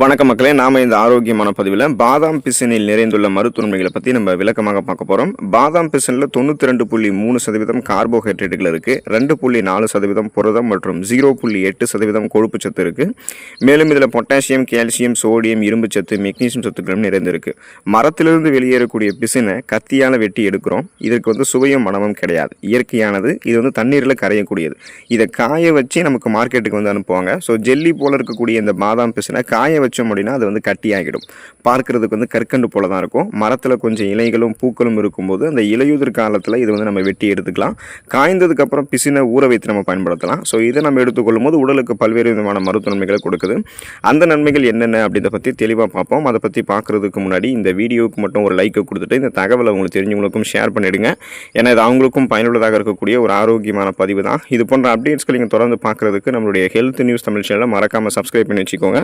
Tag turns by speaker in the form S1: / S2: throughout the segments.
S1: வணக்கம் மக்களே நாம இந்த ஆரோக்கியமான பதிவில் பாதாம் பிசினில் நிறைந்துள்ள மருத்துவமைகளை பற்றி நம்ம விளக்கமாக பார்க்க போகிறோம் பாதாம் பிசினில் தொண்ணூற்றி ரெண்டு புள்ளி மூணு சதவீதம் கார்போஹைட்ரேட்டுகள் இருக்குது ரெண்டு புள்ளி நாலு சதவீதம் புரதம் மற்றும் ஜீரோ புள்ளி எட்டு சதவீதம் கொழுப்பு சத்து இருக்குது மேலும் இதில் பொட்டாசியம் கால்சியம் சோடியம் இரும்பு சத்து மெக்னீசியம் சத்துக்களும் நிறைந்திருக்கு. மரத்திலிருந்து வெளியேறக்கூடிய பிசினை கத்தியால் வெட்டி எடுக்கிறோம். இதற்கு வந்து சுவையும் மனமும் கிடையாது. இயற்கையானது இது வந்து தண்ணீரில் கரையக்கூடியது. இதை காய வச்சு நமக்கு மார்க்கெட்டுக்கு வந்து அனுப்புவாங்க. ஸோ ஜெல்லி போல இருக்கக்கூடிய இந்த பாதாம் பிசினை காய வச்சோம் அப்படின்னா அது வந்து கட்டியாகிடும். பார்க்கறதுக்கு வந்து கற்கண்டு போல தான் இருக்கும். மரத்தில் கொஞ்சம் இலைகளும் பூக்களும் இருக்கும்போது அந்த இலையுதிர் காலத்தில் இது வந்து நம்ம வெட்டி எடுத்துக்கலாம். காய்ந்ததுக்கு அப்புறம் பிசினை ஊற வைத்து நம்ம பயன்படுத்தலாம். ஸோ இதை நம்ம எடுத்துக்கொள்ளும் போது உடலுக்கு பல்வேறு விதமான மருத்துவ நன்மைகளை கொடுக்குது. அந்த நன்மைகள் என்னென்ன அப்படின்றத பற்றி தெளிவாக பார்ப்போம். அதை பற்றி பார்க்குறதுக்கு முன்னாடி இந்த வீடியோவுக்கு மட்டும் ஒரு லைக்கை கொடுத்துட்டு இந்த தகவலை உங்களுக்கு தெரிஞ்சவங்களுக்கும் ஷேர் பண்ணிவிடுங்க ஏன்னா இது அவங்களுக்கும் பயனுள்ளதாக இருக்கக்கூடிய ஒரு ஆரோக்கியமான பதிவு தான். இது போன்ற அப்டேட்ஸ்கள் நீங்கள் தொடர்ந்து பார்க்குறதுக்கு நம்மளுடைய ஹெல்த் நியூஸ் தமிழ் சேனலை மறக்காமல் சப்ஸ்கிரைப் பண்ணி வச்சுக்கோங்க.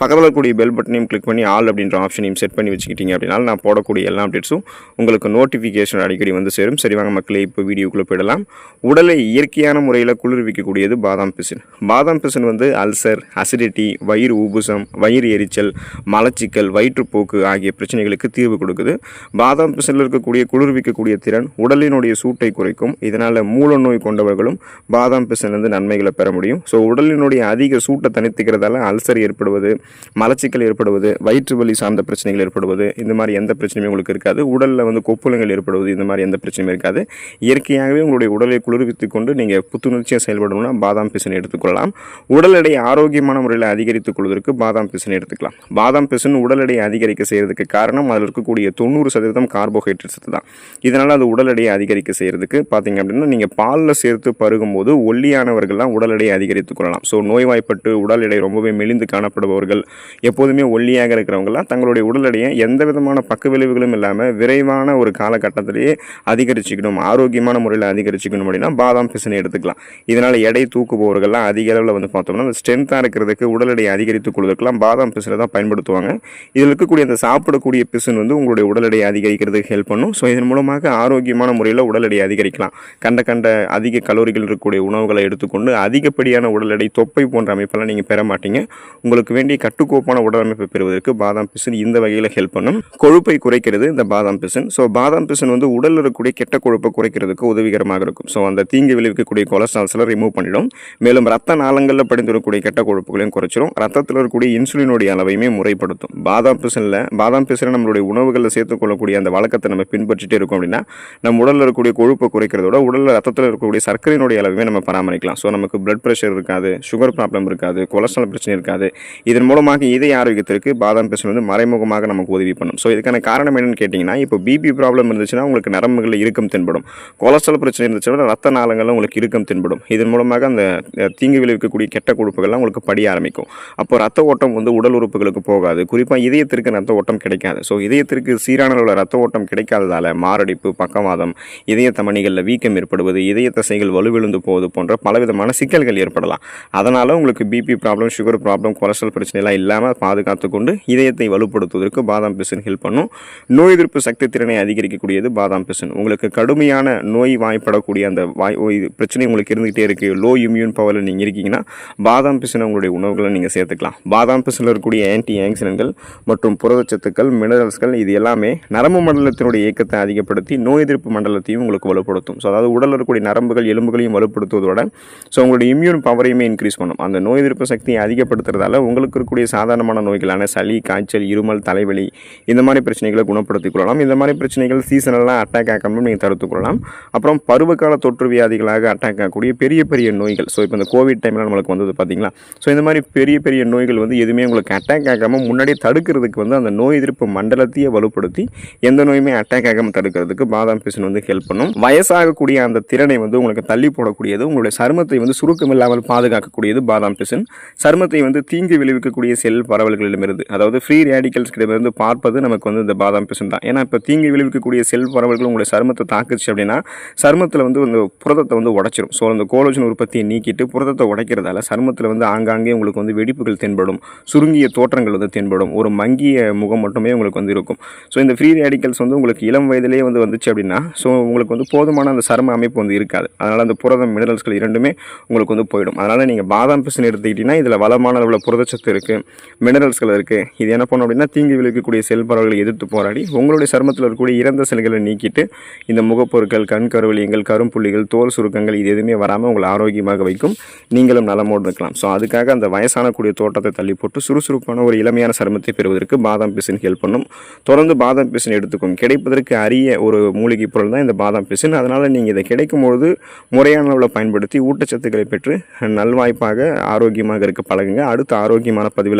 S1: பக்கத்தில் இருக்கக்கூடிய பெல் பட்டனையும் கிளிக் பண்ணி ஆல் அப்படின்ற ஆப்ஷனையும் செட் பண்ணி வச்சுக்கிட்டீங்க அப்படின்னா நான் போடக்கூடிய எல்லா அப்டேட்ஸும் உங்களுக்கு நோட்டிஃபிகேஷன் அடிக்கடி வந்து சேரும். சரி வாங்க மக்களே இப்போ வீடியோக்குள்ளே போயிடலாம். உடலை இயற்கையான முறையில் குளிர்விக்கக்கூடியது பாதாம் பிசின். பாதாம் பிசின் வந்து அல்சர் அசிடிட்டி வயிறு ஊபுசம் வயிறு எரிச்சல் மலச்சிக்கல் வயிற்றுப்போக்கு ஆகிய பிரச்சனைகளுக்கு தீர்வு கொடுக்குது. பாதாம் பிசினில் இருக்கக்கூடிய குளிர்விக்கக்கூடிய திறன் உடலினுடைய சூட்டை குறைக்கும். இதனால் மூல நோய் கொண்டவர்களும் பாதாம் பிசின்லேருந்து நன்மைகளை பெற முடியும். ஸோ உடலினுடைய அதிக சூட்டை தனித்துக்கிறதால அல்சர் ஏற்படுவது மலச்சிக்கல் ஏற்படுவது வயிற்று வலி சார்ந்த பிரச்சனைகள் ஏற்படுவது இந்த மாதிரி எந்த பிரச்சனையும் உங்களுக்கு இருக்காது. உடலில் வந்து கொப்புளங்கள் ஏற்படுவது இந்த மாதிரி எந்த பிரச்சனையும் இருக்காது. இயற்கையாகவே உங்களுடைய உடலை குளிர்வித்து கொண்டு நீங்கள் புத்துணர்ச்சியாக செயல்படணும்னா பாதாம் பிசின் எடுத்துக்கொள்ளலாம். உடல் எடை ஆரோக்கியமான முறையில் அதிகரித்துக் கொள்வதற்கு பாதாம் பிசின் எடுத்துக்கலாம். பாதாம் பிசின் உடல் எடையை அதிகரிக்க செய்கிறதுக்கு காரணம் அதில் இருக்கக்கூடிய தொண்ணூறு சதவீதம் கார்போஹைட்ரேட்ஸ் தான். இதனால் அது உடல் எடையை அதிகரிக்க செய்கிறதுக்கு பார்த்தீங்க அப்படின்னா நீங்கள் பாலில் சேர்த்து பருகும்போது ஒல்லியானவர்கள்லாம் உடல் எடையை அதிகரித்துக் கொள்ளலாம். ஸோ நோய்வாய்ப்பட்டு உடல் எடை ரொம்பவே மெலிந்து காணப்படுபவர்கள் எப்போதுமே ஒல்லியாக இருக்கிறவங்களாம் தங்களுடைய உடல் எடையை எந்த விதமான பக்க விளைவுகளும் இல்லாமல் விரைவான ஒரு காலகட்டத்திலேயே அதிகரிச்சுக்கணும் ஆரோக்கியமான முறையில் அதிகரிச்சுக்கணும் அப்படின்னா பாதாம் பிசினை எடுத்துக்கலாம். இதனால் எடை தூக்குபவர்கள்லாம் அதிக அளவில் வந்து பார்த்தோம்னா அந்த ஸ்ட்ரென்த்தாக இருக்கிறதுக்கு உடல் எடையை அதிகரித்துக் கொள்வதற்கெல்லாம் பாதாம் பிசினை தான் பயன்படுத்துவாங்க. இதில் இருக்கக்கூடிய அந்த சாப்பிடக்கூடிய பிசின் வந்து உங்களுடைய உடல் எடையை அதிகரிக்கிறதுக்கு ஹெல்ப் பண்ணும். ஸோ இதன் மூலமாக ஆரோக்கியமான முறையில் உடல் எடையை அதிகரிக்கலாம். கண்ட கண்ட அதிக கலோரிகள் இருக்கக்கூடிய உணவுகளை எடுத்துக்கொண்டு அதிகப்படியான உடல் எடை தொப்பை போன்ற அமைப்பெல்லாம் நீங்கள் பெற மாட்டீங்க. உங்களுக்கு வேண்டிய கட்டுக்கோப்பான உடலமைப்பை பெறுவதற்கு பாதாம் பிசின் இந்த வகையில் ஹெல்ப் பண்ணும். கொழுப்பை குறைக்கிறது இந்த பாதாம் பிசின். ஸோ பாதாம் பிசின் வந்து உடலில் இருக்கக்கூடிய கெட்ட கொழுப்பை குறைக்கிறதுக்கு உதவிகரமாக இருக்கும். ஸோ அந்த தீங்கு விளைவிக்கக்கூடிய கொலஸ்ட்ரால்ஸில் ரிமூவ் பண்ணிடும். மேலும் ரத்த நாளங்களில் படிந்துவிடக்கூடிய கெட்ட கொழுப்புகளையும் குறைச்சிடும் ரத்தத்தில் இருக்கக்கூடிய இன்சுலினுடைய அளவையுமே முறைப்படுத்தும். பாதாம் பிசினில் பாதாம் பிசினை நம்மளுடைய உணவுகளில் சேர்த்துக்கொள்ளக்கூடிய அந்த வழக்கத்தை நம்ம பின்பற்றிட்டே இருக்கோம் அப்படின்னா நம்ம உடலில் இருக்கக்கூடிய கொழுப்பை குறைக்கிறதோட உடலில் ரத்தத்தில் இருக்கக்கூடிய சர்க்கரையினுடைய அளவுமே நம்ம பராமரிக்கலாம். ஸோ நமக்கு பிளட் ப்ரெஷர் இருக்காது சுகர் ப்ராப்ளம் இருக்காது கொலஸ்ட்ரால் பிரச்சனை இருக்காது. இதன் மூலமாக இதய ஆரோக்கியத்திற்கு பாதாம் பிசின் வந்து மறைமுகமாக நமக்கு உதவி பண்ணும். ஸோ இதுக்கான காரணம் என்னென்னு கேட்டிங்கன்னா இப்போ பிபி ப்ராப்ளம் இருந்துச்சுன்னா உங்களுக்கு நரம்புகளில் இறுக்கம் தென்படும். கொலஸ்ட்ரால் பிரச்சனை இருந்துச்சுன்னா ரத்த நாளங்களில் உங்களுக்கு இறுக்கம் தென்படும். இதன் மூலமாக அந்த தீங்கு விளைவிக்கக்கூடிய கெட்ட கொழுப்புகள்லாம் உங்களுக்கு படிய ஆரம்பிக்கும். அப்போ ரத்த ஓட்டம் வந்து உடல் உறுப்புகளுக்கு போகாது. குறிப்பாக இதயத்திற்கு ரத்த ஓட்டம் கிடைக்காது. ஸோ இதயத்திற்கு சீரான அளவில் ரத்த ஓட்டம் கிடைக்காததால் மாரடைப்பு பக்கவாதம் இதய தமணிகளில் வீக்கம் ஏற்படுவது இதய தசைகள் வலுவிழுந்து போவது போன்ற பலவிதமான சிக்கல்கள் ஏற்படலாம். அதனால் உங்களுக்கு BP problem sugar problem cholesterol பிரச்சனைலாம் இல்லாமல் பாதுகாத்து கொண்டு இதயத்தை வலுப்படுத்துவதற்கு பாதாம் பிசின் ஹெல்ப் பண்ணும். நோய் எதிர்ப்பு சக்தி திறனை அதிகரிக்கக்கூடியது பாதாம் பிசின். உங்களுக்கு கடுமையான நோய் வாய்ப்படக்கூடிய அந்த வாய் பிரச்சனை உங்களுக்கு இருந்துகிட்டே இருக்குது லோ இம்யூன் பவரில் நீங்கள் இருக்கீங்கன்னா பாதாம் பிசினை உங்களுடைய உணவுகளை நீங்கள் சேர்த்துக்கலாம். பாதாம் பிசினில் இருக்கக்கூடிய ஆன்டி ஆக்சிடென்ட்கள் மற்றும் புரதச்சத்துக்கள் மினரல்ஸ்கள் இது எல்லாமே நரம்பு மண்டலத்தினுடைய இயக்கத்தை அதிகப்படுத்தி நோய் எதிர்ப்பு மண்டலத்தையும் உங்களுக்கு வலுப்படுத்தும். ஸோ அதாவது உடலில் இருக்கக்கூடிய நரம்புகள் எலும்புகளையும் வலுப்படுத்துவதோட ஸோ உங்களுடைய இம்யூன் பவரையுமே இன்க்ரீஸ் பண்ணும். அந்த நோய் எதிர்ப்பு சக்தியை அதிகப்படுத்துறதால உங்களுக்கு இருக்கக்கூடிய சாதாரணமான நோய்களான சளி காய்ச்சல் இருமல் தலைவலி இந்த மாதிரி பிரச்சனைகளை குணப்படுத்திக் கொள்ளலாம். இந்த மாதிரி பிரச்சனைகள் சீசனெல்லாம் அட்டாக் ஆகாமல் நீங்கள் தடுத்துக் கொள்ளலாம். அப்புறம் பருவகால தொற்று வியாதிகளாக அட்டாக் ஆகக்கூடிய பெரிய பெரிய நோய்கள். ஸோ இப்போ இந்த கோவிட் டைமில் நம்மளுக்கு வந்தது பார்த்தீங்களா ஸோ இந்த மாதிரி பெரிய பெரிய நோய்கள் வந்து எதுவுமே உங்களுக்கு அட்டாக் ஆகாமல் முன்னாடியே தடுக்கிறதுக்கு வந்து அந்த நோய் எதிர்ப்பு மண்டலத்தையே வலுப்படுத்தி எந்த நோயுமே அட்டாக் ஆகாமல் தடுக்கிறதுக்கு பாதாம் பிசின் வந்து ஹெல்ப் பண்ணும். வயசாகக்கூடிய அந்த திறனை வந்து உங்களுக்கு தள்ளி போடக்கூடியது உங்களுடைய சருமத்தை வந்து சுருக்கம் இல்லாமல் பாதுகாக்கக்கூடியது பாதாம் பிசின். சருமத்தை வந்து தீங்கு விளைவிக்கக்கூடிய செல் செல் பரவல்களிடமிருந்து அதாவது ஃப்ரீ ரேடிக்கல்ஸ்கிடமிருந்து பார்ப்பது நமக்கு வந்து இந்த பாதாம் பிசின் தான். ஏன்னா இப்போ தீங்கு விளைவிக்கக்கூடிய செல் பரவல்கள் உங்களுடைய சருமத்தை தாக்குச்சு அப்படின்னா சருமத்தில் வந்து அந்த புரதத்தை வந்து உடச்சிரும். ஸோ அந்த கோலோஜன் உற்பத்தியை நீக்கிட்டு புரதத்தை உடைக்கிறதால சருமத்தில் வந்து ஆங்காங்கே உங்களுக்கு வந்து வெடிப்புகள் தென்படும் சுருங்கிய தோற்றங்கள் வந்து தென்படும் ஒரு மங்கிய முகம் மட்டுமே உங்களுக்கு வந்து இருக்கும். ஸோ இந்த ஃப்ரீ ரேடிக்கல்ஸ் வந்து உங்களுக்கு இளம் வயதிலேயே வந்து வந்துச்சு அப்படின்னா ஸோ உங்களுக்கு வந்து போதுமான அந்த சரும அமைப்பு வந்து இருக்காது. அதனால் அந்த புரதம் மினரல்ஸ்கள் இரண்டுமே உங்களுக்கு வந்து போயிடும். அதனால் நீங்கள் பாதாம் பிசின் எடுத்துக்கிட்டிங்கன்னா இதில் வளமான அளவில் புரதச்சத்து இருக்குது மினரல்ஸ்கள் இருக்குது இது என்ன பண்ணும் அப்படின்னா தீங்கு விளைவிக்கக்கூடிய செல் பரவல்களை எதிர்த்து போராடி உங்களுடைய சருமத்தில் இருக்கக்கூடிய இறந்த செல்களை நீக்கிட்டு இந்த முகப்பொருட்கள் கண் கருவலியங்கள் கரும்புள்ளிகள் தோல் சுருக்கங்கள் இது எதுவுமே வராமல் உங்களை ஆரோக்கியமாக வைக்கும். நீங்களும் நலமோடு இருக்கலாம். ஸோ அதுக்காக அந்த வயசானக்கூடிய தோட்டத்தை தள்ளி போட்டு சுறுசுறுப்பான ஒரு இளமையான சருமத்தை பெறுவதற்கு பாதாம் பிசின் ஹெல்ப் பண்ணும். தொடர்ந்து பாதாம் பிசின் எடுத்துக்கும். கிடைப்பதற்கு அரிய ஒரு மூலிகை பொருள் தான் இந்த பாதாம் பிசின். அதனால் நீங்கள் இதை கிடைக்கும்பொழுது முறையான அளவில் பயன்படுத்தி ஊட்டச்சத்துக்களை பெற்று நல்வாய்ப்பாக ஆரோக்கியமாக இருக்க பழகுங்க. அடுத்த ஆரோக்கியமான பதிவில்